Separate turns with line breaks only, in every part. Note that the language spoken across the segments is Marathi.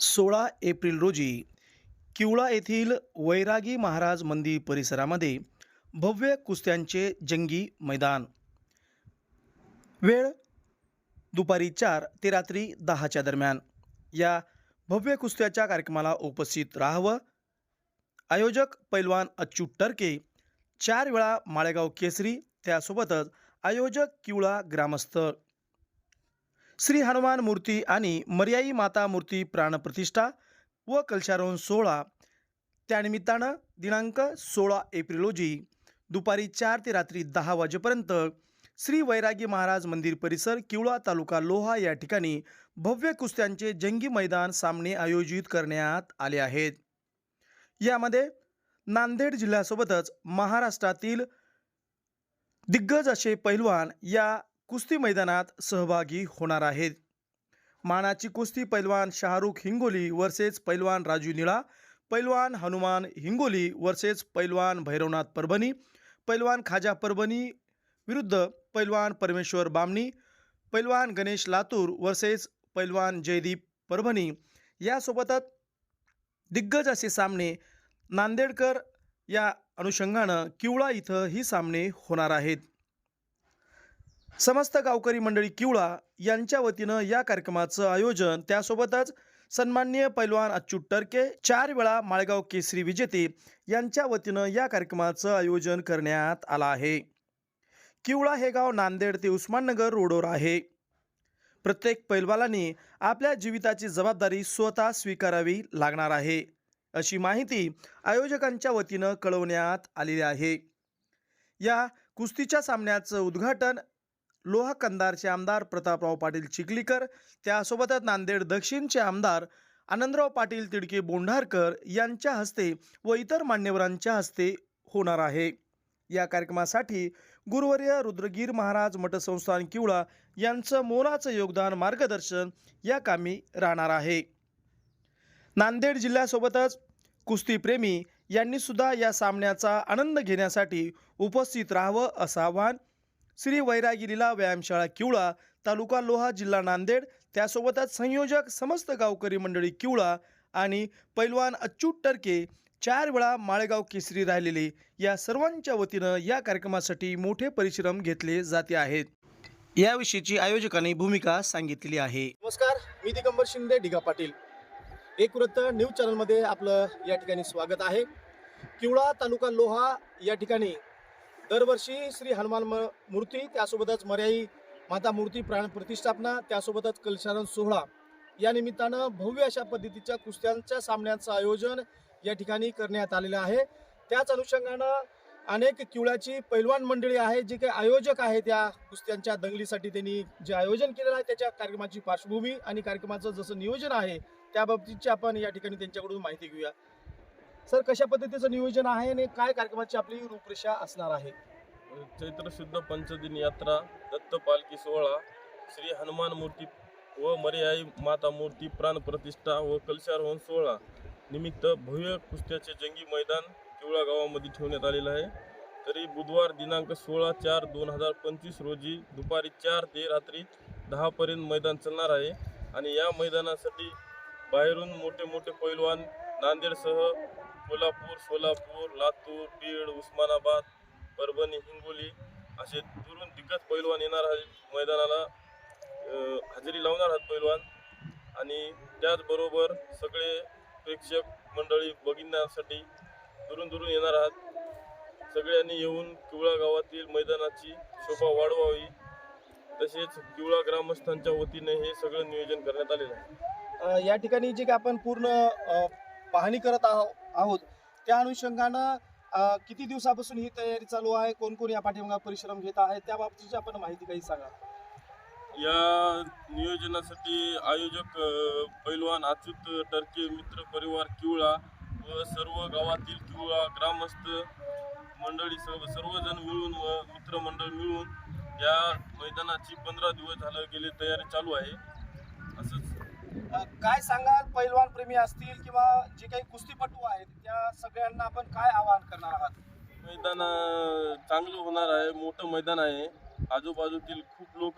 सोळा एप्रिल रोजी किवळा येथील वैरागी महाराज मंदिर परिसरामध्ये भव्य कुस्त्यांचे जंगी मैदान. वेळ दुपारी चार ते रात्री दहाच्या दरम्यान. या भव्य कुस्त्याच्या कार्यक्रमाला उपस्थित राहावं. आयोजक पैलवान अच्युत टर्के चार वेळा माळेगाव केसरी त्यासोबतच आयोजक किवळा ग्रामस्थ श्री हनुमान मूर्ती आणि मर्याई माता मूर्ती प्राणप्रतिष्ठा व कलशारोहण सोहळा. त्यानिमित्तानं दिनांक सोळा एप्रिल रोजी दुपारी चार ते रात्री दहा वाजेपर्यंत श्री वैरागी महाराज मंदिर परिसर किवळा तालुका लोहा या ठिकाणी भव्य कुस्त्यांचे जंगी मैदान सामने आयोजित करण्यात आले आहेत. यामध्ये नांदेड जिल्ह्यासोबतच महाराष्ट्रातील दिग्गज असे पैलवान या कुस्ती मैदानात सहभागी होणार आहेत. मानाची कुस्ती पैलवान शाहरुख हिंगोली वर्सेस पैलवान राजू निळा पैलवान हनुमान हिंगोली वर्सेस पैलवान भैरवनाथ परभणी पैलवान खाजा परभणी विरुद्ध पैलवान परमेश्वर बामणी पैलवान गणेश लातूर वर्सेस पैलवान जयदीप परभणी. यासोबतच दिग्गज असे सामने नांदेडकर या अनुषंगानं किवळा इथं ही सामने होणार आहेत. समस्त गावकरी मंडळी किवळा यांच्या वतीनं या कार्यक्रमाचं आयोजन. त्यासोबतच सन्माननीय पैलवान अच्युत टर्के चार वेळा माळगाव केसरी विजेते यांच्या वतीनं या कार्यक्रमाचं आयोजन करण्यात आलं आहे. किवळा हे गाव नांदेड ते उस्माननगर रोडवर आहे. प्रत्येक पैलवालांनी आपल्या जीविताची जबाबदारी स्वतः स्वीकारावी लागणार आहे अशी माहिती आयोजकांच्या वतीनं कळवण्यात आलेली आहे. या कुस्तीच्या सामन्याचं उद्घाटन लोहा कंदारचे आमदार प्रतापराव पाटील चिखलीकर त्यासोबतच नांदेड दक्षिणचे आमदार आनंदराव पाटील तिडके बोंढारकर यांच्या हस्ते व इतर मान्यवरांच्या हस्ते होणार आहे. या कार्यक्रमासाठी गुरुवर्य रुद्रगीर महाराज मठसंस्थान किवळा यांचं मोलाचं योगदान मार्गदर्शन या कामी राहणार आहे. नांदेड जिल्ह्यासोबतच कुस्तीप्रेमी यांनीसुद्धा या सामन्याचा आनंद घेण्यासाठी उपस्थित राहावं असं आवाहन श्री वैरागिरीला व्यायामशाळा किवळा तालुका लोहा जिल्हा नांदेड त्यासोबतच संयोजक समस्त गावकरी मंडळी किवळा आणि पैलवान अच्युत टर्के चार वेळा माळेगाव केसरी राहिलेले या सर्वांच्या वतीनं या कार्यक्रमासाठी मोठे परिश्रम घेतले जाते आहेत. याविषयीची आयोजकांनी भूमिका सांगितलेली आहे.
नमस्कार मी दिगंबर शिंदे डिगा पाटील. एक वृत्त न्यूज चॅनलमध्ये आपलं या ठिकाणी स्वागत आहे. किवळा तालुका लोहा या ठिकाणी दरवर्षी श्री हनुमान म- मूर्ती त्यासोबतच मर्याई माता मूर्ती प्राण प्रतिष्ठापना त्यासोबतच कलशारण सोहळा. या निमित्तानं भव्य अशा पद्धतीच्या कुस्त्यांच्या सामन्यांचं आयोजन या ठिकाणी करण्यात आलेलं आहे. त्याच अनुषंगानं अनेक किवळ्याची पैलवान मंडळी आहे जे काही आयोजक आहेत त्या कुस्त्यांच्या दंगलीसाठी त्यांनी जे आयोजन केलेलं आहे त्याच्या कार्यक्रमाची पार्श्वभूमी आणि कार्यक्रमाचं जसं नियोजन आहे त्या बाबतीतची आपण या ठिकाणी त्यांच्याकडून माहिती घेऊया. सर कशा पद्धतीचं नियोजन आहे आणि काय कार्यक्रमाची आपली रूपरेषा असणार आहे?
चैत्र शुद्ध पंचदिन यात्रा दत्त पालखी सोहळा श्री हनुमान मूर्ती व मर्याई माता मूर्ती प्राण प्रतिष्ठा व कलशारोहण सोहळा निमित्त भव्य कुस्त्याचे जंगी मैदान किवळा गावामध्ये ठेवण्यात आलेलं आहे. तरी बुधवार दिनांक सोळा चार दोन हजार पंचवीस रोजी दुपारी चार ते रात्री दहापर्यंत मैदान चालणार आहे. आणि या मैदानासाठी बाहेरून मोठे मोठे पैलवान नांदेडसह कोल्हापूर सोलापूर लातूर बीड उस्मानाबाद परभणी हिंगोली असे दुरून दिग्गज पैलवान येणार आहेत. मैदानाला हजेरी लावणार आहेत पैलवान. आणि त्याचबरोबर सगळे प्रेक्षक मंडळी बघण्यासाठी दुरून दुरून येणार आहात. सगळ्यांनी येऊन किवळा गावातील मैदानाची शोभा वाढवावी. तसेच किवळा ग्रामस्थांच्या वतीने हे सगळं नियोजन करण्यात आलेलं आहे.
या ठिकाणी जे काही आपण पूर्ण पाहणी करत आहो- आहोत. त्या अनुषंगानं किती दिवसापासून ही तयारी चालू आहे? कोण कोण या पाठिंबा परिश्रम घेत आहे त्या बाबतीची आपण माहिती काही सांगा.
या नियोजनासाठी आयोजक पैलवान अच्युत टर्के मित्र परिवार किवळा व सर्व गावातील किवळा ग्रामस्थ मंडळी सर्व सर्वजण मिळून व मित्रमंडळ मिळून या मैदानाची पंधरा दिवस झालं गेली तयारी चालू आहे.
काय सांगाल? पैलवान प्रेमी असतील किंवा जे काही कुस्तीपटू आहेत त्या सगळ्यांना आपण काय आवाहन करणार आहात?
मैदान चांगलं होणार आहे मोठं मैदान आहे. आजूबाजूतील खूप लोक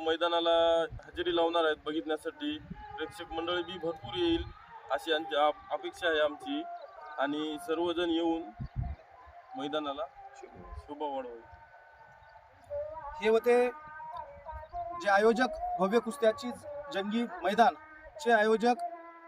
मैदानाला हजेरी लावणार आहेत बघितण्यासाठी. प्रेक्षक मंडळी बी भरपूर येईल अशी आमची आप- अपेक्षा आहे आमची. आणि सर्वजण येऊन मैदानाला शोभा वाढवावी.
हे होते जे आयोजक भव्य कुस्त्याची जंगी मैदान. चे आयोजक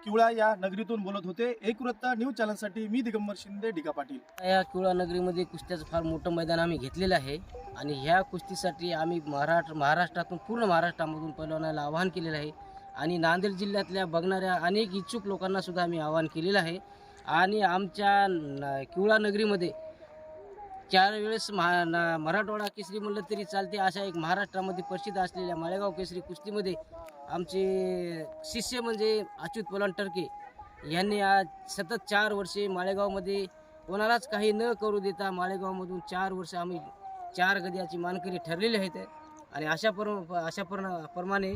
किवळा या नगरीतून बोलत होते. एक वृत्त न्यूज चॅनलसाठी मी दिगंबर शिंदे डिगा पाटील.
या किवळा नगरीमध्ये कुस्त्याचं फार मोठं मैदान आम्ही घेतलेलं आहे आणि ह्या कुस्तीसाठी आम्ही महाराष्ट्र महाराष्ट्रातून पूर्ण महाराष्ट्रामधून पैलवानाला आवाहन केलेलं आहे. आणि नांदेड जिल्ह्यातल्या बघणाऱ्या अनेक इच्छुक लोकांनासुद्धा आम्ही आवाहन केलेलं आहे. आणि आमच्या न- किवळा नगरीमध्ये चार वेळेस महा ना- मराठवाडा केसरी म्हणलं तरी चालते. अशा एक महाराष्ट्रामध्ये प्रसिद्ध असलेल्या माळेगाव केसरी कुस्तीमध्ये आमचे शिष्य म्हणजे अच्युत पलान टर्के यांनी आज सतत चार वर्षे माळेगावमध्ये कोणालाच काही न करू देता माळेगावमधून चार वर्ष आम्ही चार गद्याची मानकरी ठरलेले आहेत. आणि अशा पर अशा पर प्रमाणे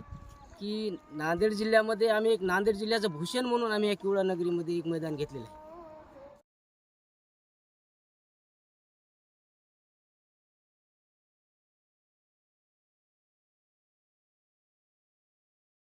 की नांदेड जिल्ह्यामध्ये आम्ही एक नांदेड जिल्ह्याचं भूषण म्हणून आम्ही या किवळा नगरीमध्ये एक मैदान घेतलेलं आहे.